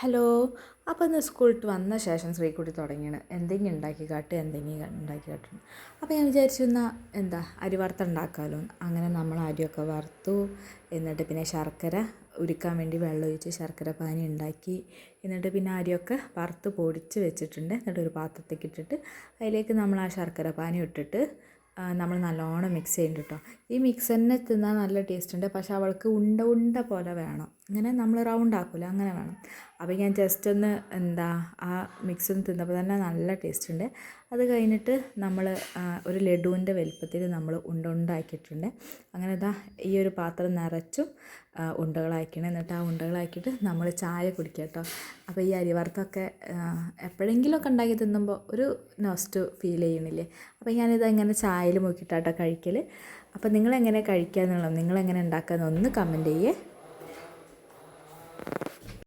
Hello അപ്പോൾ ഇന്ന് school വിട്ട് വന്ന ശേഷം ശ്രീക്കുട്ടി തുടങ്ങിയാണ്. എന്തെങ്കിലും ഉണ്ടാക്കി കാട്ട് എന്തെങ്കിലും ഉണ്ടാക്കി കാട്ടുന്നു അപ്പോൾ ഞാൻ വിചാരിച്ചു എന്നാൽ എന്താ അരി വറുത്ത ഉണ്ടാക്കാമല്ലോ അങ്ങനെ നമ്മൾ അരിയൊക്കെ വറുത്തു എന്നിട്ട് പിന്നെ ശർക്കര ഉരുക്കാൻ വേണ്ടി വെള്ളം ഒഴിച്ച് ശർക്കര പാനി ഉണ്ടാക്കി എന്നിട്ട് പിന്നെ അരിയൊക്കെ വറുത്ത് പൊടിച്ച് വെച്ചിട്ടുണ്ട്. എന്നിട്ട് ഒരു പാത്രത്തേക്ക് ഇട്ടിട്ട് അതിലേക്ക് നമ്മൾ ആ ശർക്കര പാനി ഇട്ടിട്ട് നമ്മൾ നല്ലോണം മിക്സ് ചെയ്യുന്നുണ്ട് കേട്ടോ ഈ മിക്സ് തന്നെ നല്ല ടേസ്റ്റ് ഉണ്ട്. പക്ഷേ അവൾക്ക് ഉണ്ട ഉണ്ട പോലെ വേണം. ഇങ്ങനെ നമ്മൾ റൗണ്ട് ആക്കില്ല അങ്ങനെ വേണം. അപ്പോൾ ഞാൻ ജസ്റ്റ് ഒന്ന് എന്താ ആ മിക്സ് ഒന്ന് തിന്നപ്പോൾ തന്നെ നല്ല ടേസ്റ്റ് ഉണ്ട്. അത് കഴിഞ്ഞിട്ട് നമ്മൾ ഒരു ലഡുവിന്റെ വലുപ്പത്തിൽ നമ്മൾ ഉണ്ട ഉണ്ടാക്കിയിട്ടുണ്ട്. അങ്ങനെ ഇതാ ഈ ഒരു പാത്രം നിറച്ചും ഉണ്ടകളാക്കണം എന്നിട്ട് ആ ഉണ്ടകളാക്കിയിട്ട് നമ്മൾ ചായ കുടിക്കുക കേട്ടോ അപ്പോൾ ഈ അരിവറുത്തൊക്കെ എപ്പോഴെങ്കിലുമൊക്കെ ഉണ്ടാക്കി തിന്നുമ്പോൾ ഒരു നോസ്റ്റ് ഫീൽ ചെയ്യണില്ലേ? അപ്പോൾ ഞാനിത് ഇങ്ങനെ ചായയിൽ മുക്കിയിട്ടാട്ടോ കഴിക്കൽ അപ്പോൾ നിങ്ങളെങ്ങനെ കഴിക്കുക എന്നുള്ളത് നിങ്ങളെങ്ങനെ ഉണ്ടാക്കുക ഒന്ന് കമന്റ് ചെയ്യേ.